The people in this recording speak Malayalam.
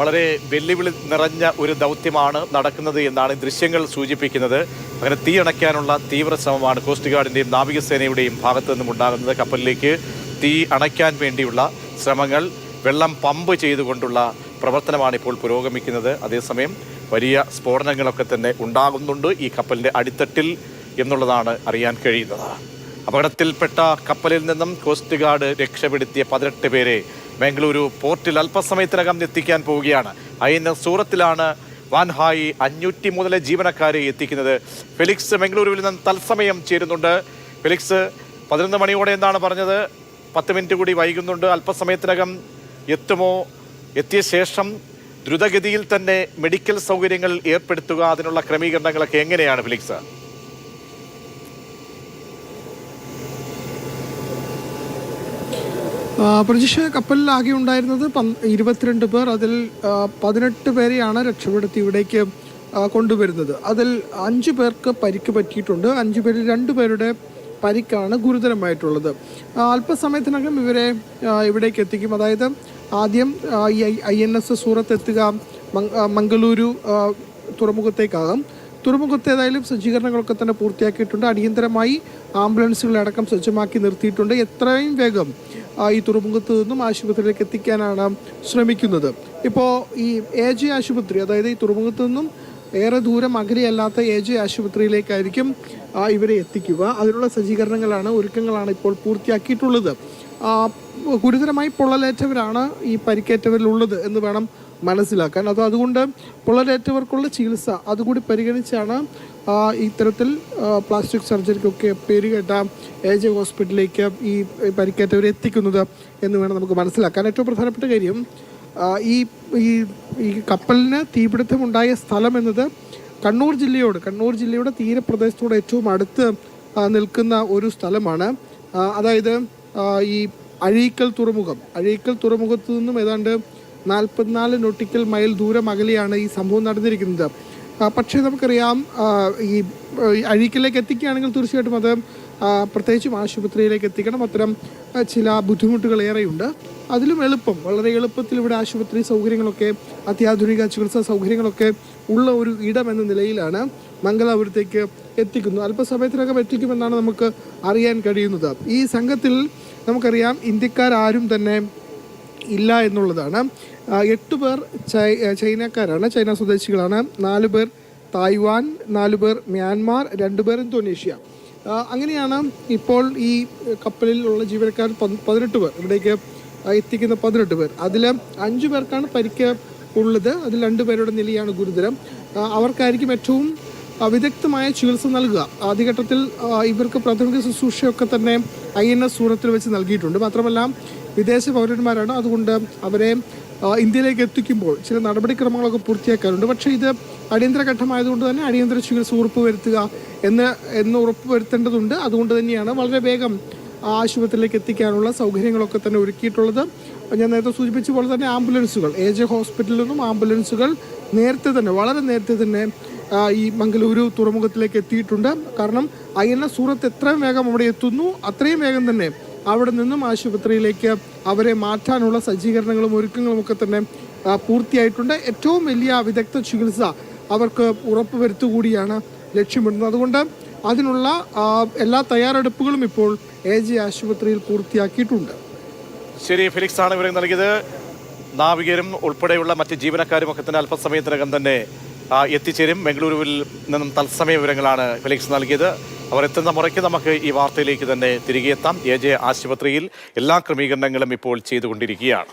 വളരെ വെല്ലുവിളി നിറഞ്ഞ ഒരു ദൗത്യമാണ് നടക്കുന്നത് എന്നാണ് ദൃശ്യങ്ങൾ സൂചിപ്പിക്കുന്നത്. അങ്ങനെ തീ അണയ്ക്കാനുള്ള തീവ്ര ശ്രമമാണ് കോസ്റ്റ് ഗാർഡിന്റെയും നാവികസേനയുടെയും ഭാഗത്തു നിന്നും ഉണ്ടാകുന്നത്. കപ്പലിലേക്ക് തീ അണയ്ക്കാൻ വേണ്ടിയുള്ള ശ്രമങ്ങൾ വെള്ളം പമ്പ് ചെയ്തുകൊണ്ടുള്ള പ്രവർത്തനമാണ് ഇപ്പോൾ പുരോഗമിക്കുന്നത്. അതേസമയം വലിയ സ്ഫോടനങ്ങളൊക്കെ തന്നെ ഉണ്ടാകുന്നുണ്ട് ഈ കപ്പലിന്റെ അടിത്തട്ടിൽ എന്നുള്ളതാണ് അറിയാൻ കഴിയുന്നത്. അപകടത്തിൽപ്പെട്ട കപ്പലിൽ നിന്നും കോസ്റ്റ് ഗാർഡ് രക്ഷപ്പെടുത്തിയ പതിനെട്ട് പേരെ ബാംഗ്ലൂരു പോർട്ടിൽ അല്പസമയത്തിനകം എത്തിക്കാൻ പോവുകയാണ്. എസ് സൂറത്തിലാണ് വാൻഹായി അഞ്ഞൂറ്റി മൂന്നിലെ ജീവനക്കാരെ എത്തിക്കുന്നത്. ഫെലിക്സ് ബംഗളൂരുവിൽ നിന്ന് തത്സമയം ചേരുന്നുണ്ട്. ഫെലിക്സ് പതിനൊന്ന് മണിയോടെ എന്നാണ് പറഞ്ഞത്? പത്ത് മിനിറ്റ് കൂടി വൈകുന്നുണ്ട്. അല്പസമയത്തിനകം എത്തുമോ? എത്തിയ ശേഷം ദ്രുതഗതിയിൽ തന്നെ മെഡിക്കൽ സൗകര്യങ്ങൾ ഏർപ്പെടുത്തുക അതിനുള്ള ക്രമീകരണങ്ങളൊക്കെ എങ്ങനെയാണ് ഫെലിക്സ്? കപ്പലിൽ ആകെ ഉണ്ടായിരുന്നത് ഇരുപത്തിരണ്ട് പേർ. അതിൽ പതിനെട്ട് പേരെയാണ് രക്ഷപ്പെടുത്തി ഇവിടേക്ക് കൊണ്ടുവരുന്നത്. അതിൽ അഞ്ച് പേർക്ക് പരിക്ക് പറ്റിയിട്ടുണ്ട്. അഞ്ച് പേരിൽ രണ്ട് പേരുടെ പരിക്കാണ് ഗുരുതരമായിട്ടുള്ളത്. അല്പസമയത്തിനകം ഇവരെ ഇവിടേക്ക് എത്തിക്കും. അതായത് ആദ്യം ഈ ഐ എൻ എസ് സൂറത്ത് എത്തുക മംഗളൂരു തുറമുഖത്തേക്കാകും. തുറമുഖത്ത് ഏതായാലും സജ്ജീകരണങ്ങളൊക്കെ തന്നെ പൂർത്തിയാക്കിയിട്ടുണ്ട്. അടിയന്തരമായി ആംബുലൻസുകളടക്കം സജ്ജമാക്കി നിർത്തിയിട്ടുണ്ട്. എത്രയും വേഗം ഈ തുറമുഖത്ത് നിന്നും ആശുപത്രിയിലേക്ക് എത്തിക്കാനാണ് ശ്രമിക്കുന്നത്. ഇപ്പോൾ ഈ എ ജെ ആശുപത്രി അതായത് ഈ തുറമുഖത്ത് നിന്നും ഏറെ ദൂരം അകലെയല്ലാത്ത എ ജെ ആശുപത്രിയിലേക്കായിരിക്കും ഇവരെ എത്തിക്കുക. അതിനുള്ള സജ്ജീകരണങ്ങളാണ് ഒരുക്കങ്ങളാണ് ഇപ്പോൾ പൂർത്തിയാക്കിയിട്ടുള്ളത്. ഗുരുതരമായി പൊള്ളലേറ്റവരാണ് ഈ പരിക്കേറ്റവരിലുള്ളത് എന്ന് വേണം മനസ്സിലാക്കാൻ. അത് അതുകൊണ്ട് പൊള്ളലേറ്റവർക്കുള്ള ചികിത്സ അതുകൂടി പരിഗണിച്ചാണ് ഇത്തരത്തിൽ പ്ലാസ്റ്റിക് സർജറിക്കൊക്കെ പേരുകേട്ട എ ജെ ഹോസ്പിറ്റലിലേക്ക് ഈ പരിക്കേറ്റവരെ എത്തിക്കുന്നത് എന്ന് വേണം നമുക്ക് മനസ്സിലാക്കാൻ. ഏറ്റവും പ്രധാനപ്പെട്ട കാര്യം ഈ ഈ ഈ കപ്പലിന് തീപിടുത്തമുണ്ടായ സ്ഥലം എന്നത് കണ്ണൂർ ജില്ലയോട് കണ്ണൂർ ജില്ലയുടെ തീരപ്രദേശത്തോട് ഏറ്റവും അടുത്ത് നിൽക്കുന്ന ഒരു സ്ഥലമാണ്. അതായത് ഈ അഴീക്കൽ തുറമുഖം. അഴീക്കൽ തുറമുഖത്തു നിന്നും ഏതാണ്ട് നാൽപ്പത്തിനാല് നോട്ടിക്കൽ മൈൽ ദൂരം അകലെയാണ് ഈ സംഭവം നടന്നിരിക്കുന്നത്. പക്ഷേ നമുക്കറിയാം ഈ അഴീക്കലേക്ക് എത്തിക്കുകയാണെങ്കിൽ തീർച്ചയായിട്ടും അത് പ്രത്യേകിച്ചും ആശുപത്രിയിലേക്ക് എത്തിക്കണം. അത്തരം ചില ബുദ്ധിമുട്ടുകൾ ഏറെയുണ്ട്. അതിലും എളുപ്പം വളരെ എളുപ്പത്തിൽ ഇവിടെ ആശുപത്രി സൗകര്യങ്ങളൊക്കെ അത്യാധുനിക ചികിത്സാ സൗകര്യങ്ങളൊക്കെ ഉള്ള ഒരു ഇടം എന്ന നിലയിലാണ് മംഗലാപുരത്തേക്ക് എത്തിക്കുന്നത്. അല്പസമയത്തിനകം എത്തിക്കുമെന്നാണ് നമുക്ക് അറിയാൻ കഴിയുന്നത്. ഈ സംഘത്തിൽ നമുക്കറിയാം ഇന്ത്യക്കാരും തന്നെ ഇല്ല എന്നുള്ളതാണ്. എട്ട് പേർ ചൈനക്കാരാണ് ചൈന സ്വദേശികളാണ്. നാല് പേർ തായ്വാൻ നാല് പേർ മ്യാൻമാർ രണ്ട് പേർ ഇന്തോനേഷ്യ. അങ്ങനെയാണ് ഇപ്പോൾ ഈ കപ്പലിലുള്ള ജീവനക്കാർ പതിനെട്ട് പേർ. ഇവിടേക്ക് എത്തിക്കുന്ന പതിനെട്ട് പേർ. അതിൽ അഞ്ചു പേർക്കാണ് പരിക്ക് ഉള്ളത്. അതിൽ രണ്ട് പേരുടെ നിലയാണ് ഗുരുതരം. അവർക്കായിരിക്കും ഏറ്റവും വിദഗ്ധമായ ചികിത്സ നൽകുക. ആദ്യഘട്ടത്തിൽ ഇവർക്ക് പ്രാഥമിക ശുശ്രൂഷയൊക്കെ തന്നെ ഐ എൻ എസ് സൂറത്തിൽ വെച്ച് നൽകിയിട്ടുണ്ട്. മാത്രമല്ല വിദേശ പൗരന്മാരാണ്. അതുകൊണ്ട് അവരെ ഇന്ത്യയിലേക്ക് എത്തിക്കുമ്പോൾ ചില നടപടിക്രമങ്ങളൊക്കെ പൂർത്തിയാക്കാറുണ്ട്. പക്ഷേ ഇത് അടിയന്തര ഘട്ടമായതുകൊണ്ട് തന്നെ അടിയന്തര ചികിത്സ ഉറപ്പ് വരുത്തുക എന്ന് എന്ന് ഉറപ്പ് വരുത്തേണ്ടതുണ്ട്. അതുകൊണ്ട് തന്നെയാണ് വളരെ വേഗം ആശുപത്രിയിലേക്ക് എത്തിക്കാനുള്ള സൗകര്യങ്ങളൊക്കെ തന്നെ ഒരുക്കിയിട്ടുള്ളത്. ഞാൻ നേരത്തെ സൂചിപ്പിച്ച പോലെ തന്നെ ആംബുലൻസുകൾ എ ജെ ഹോസ്പിറ്റലിൽ നിന്നും ആംബുലൻസുകൾ നേരത്തെ തന്നെ വളരെ നേരത്തെ തന്നെ ഈ മംഗലൂരു തുറമുഖത്തിലേക്ക് എത്തിയിട്ടുണ്ട്. കാരണം ഐ എൻ എസ് സൂറത്ത് എത്രയും വേഗം അവിടെ എത്തുന്നു. അത്രയും വേഗം തന്നെ അവിടെ നിന്നും ആശുപത്രിയിലേക്ക് അവരെ മാറ്റാനുള്ള സജ്ജീകരണങ്ങളും ഒരുക്കങ്ങളും ഒക്കെ തന്നെ പൂർത്തിയായിട്ടുണ്ട്. ഏറ്റവും വലിയ വിദഗ്ധ ചികിത്സ അവർക്ക് ഉറപ്പുവരുത്തുകൂടിയാണ് ലക്ഷ്യമിടുന്നത്. അതുകൊണ്ട് അതിനുള്ള എല്ലാ തയ്യാറെടുപ്പുകളും ഇപ്പോൾ എ ജി ആശുപത്രിയിൽ പൂർത്തിയാക്കിയിട്ടുണ്ട്. ശരി ഫിലിക്സ് ആണ് വിവരം നൽകിയത്. നാവികരും ഉൾപ്പെടെയുള്ള മറ്റ് ജീവനക്കാരും ഒക്കെ തന്നെ അല്പസമയത്തിനകം തന്നെ എത്തിച്ചേരും. ബംഗളൂരുവിൽ നിന്നും തത്സമയ വിവരങ്ങളാണ് ഫിലിക്സ് നൽകിയത്. അവർ എത്തുന്ന മുറയ്ക്ക് നമുക്ക് ഈ വാർത്തയിലേക്ക് തന്നെ തിരികെ എത്താം എ ജെ ആശുപത്രിയിൽ എല്ലാ ക്രമീകരണങ്ങളും ഇപ്പോൾ ചെയ്തുകൊണ്ടിരിക്കുകയാണ്.